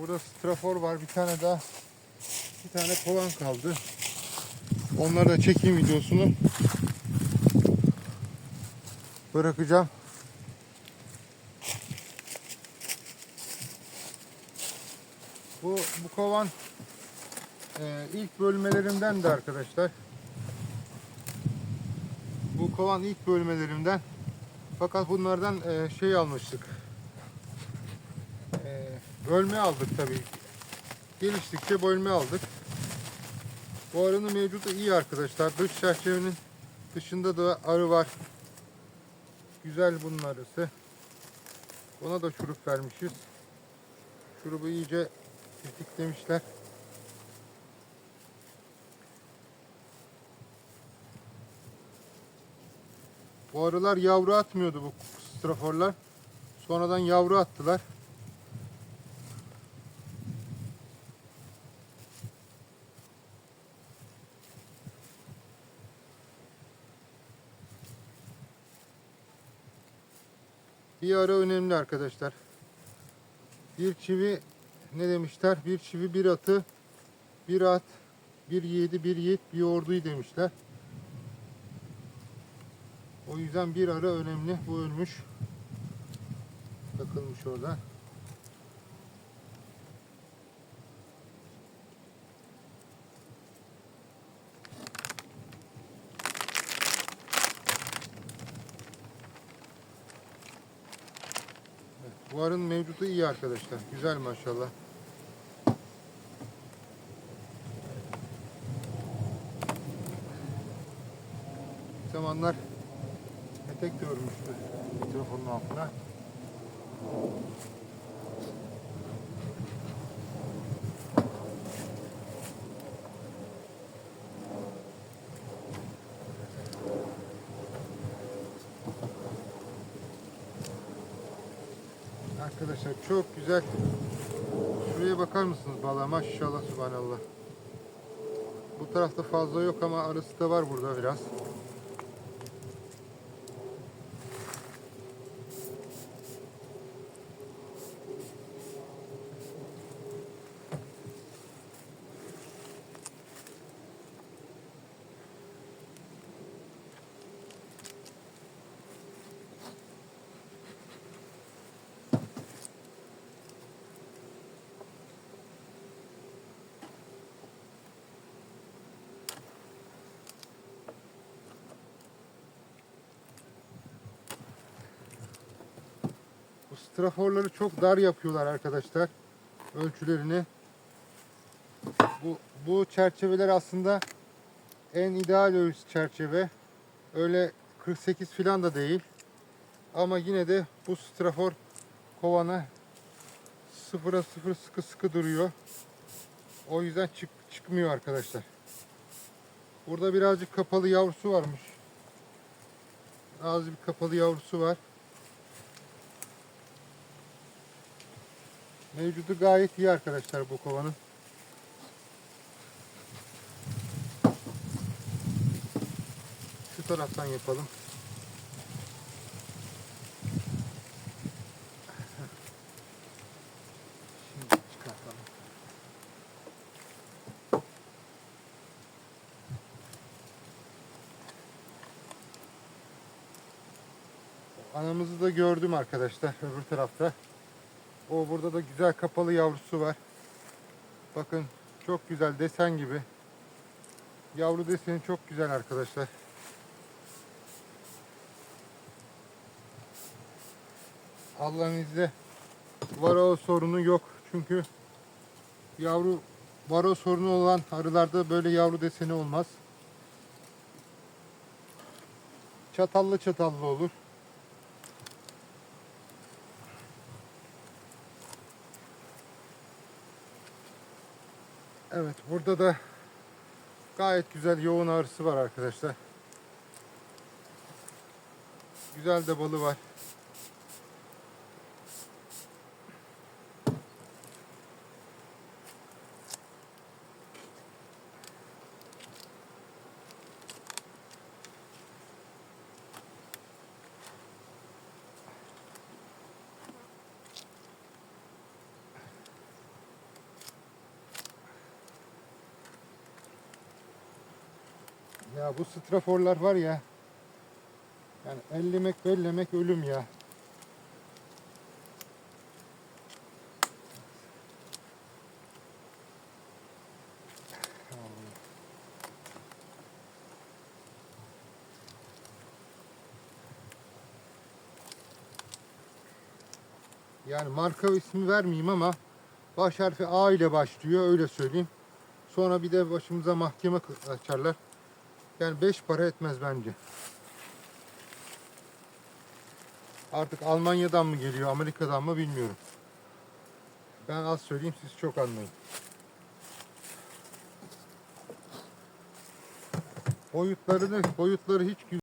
Burada strafor var. Bir tane daha bir tane kovan kaldı. Onları da çekeyim videosunu. Bırakacağım. Bu, bu kovan e, ilk bölmelerimden de arkadaşlar. Bu kovan ilk bölmelerimden. Fakat bunlardan e, şey almıştık. Bölme aldık tabii. Geliştikçe bölme aldık. Bu arının mevcudu iyi arkadaşlar. Dış çerçevenin dışında da arı var. Güzel bunun arısı. Ona da şurup vermişiz. Şurubu iyice tetiklemişler. Bu arılar yavru atmıyordu bu straforlar. Sonradan yavru attılar. Bir ara önemli arkadaşlar. Bir çivi ne demişler? Bir çivi bir atı, bir at, bir yiğidi, bir yiğit, bir orduyu demişler. O yüzden bir ara önemli. Bu ölmüş. Takılmış orada. Evet, Bu arın mevcudu iyi arkadaşlar. Güzel maşallah. Bir zamanlar etek de örmüştü mikrofonun altına. Arkadaşlar çok güzel. Şuraya bakar mısınız balığa? Maşallah subhanallah. Bu tarafta fazla yok ama arası da var burada biraz. Bu straforları çok dar yapıyorlar arkadaşlar. Ölçülerini. Bu, bu çerçeveler aslında en ideal çerçeve. Öyle 48 falan da değil. Ama yine de bu strafor kovana sıfıra sıfır sıkı sıkı duruyor. O yüzden çık, çıkmıyor arkadaşlar. Burada birazcık kapalı yavrusu varmış. Az bir kapalı yavrusu var. Mevcudu gayet iyi arkadaşlar bu kovanın. Şu taraftan yapalım. Anamızı da gördüm arkadaşlar öbür tarafta. O burada da güzel kapalı yavrusu var. Bakın çok güzel desen gibi. Yavru deseni çok güzel arkadaşlar. Allah'ın izniyle varo sorunu yok. Çünkü yavru varo sorunu olan arılarda böyle yavru deseni olmaz. Çatallı çatallı olur. Evet burada da gayet güzel yoğun ağrısı var arkadaşlar. Güzel de balı var. Bu straforlar var ya. Yani ellemek bellemek ölüm ya. Yani marka ismi vermeyeyim ama baş harfi A ile başlıyor öyle söyleyeyim. Sonra bir de başımıza mahkeme açarlar. Yani 5 para etmez bence. Artık Almanya'dan mı geliyor, Amerika'dan mı bilmiyorum. Ben az söyleyeyim siz çok anlayın. Boyutlarını, boyutları hiç güzel.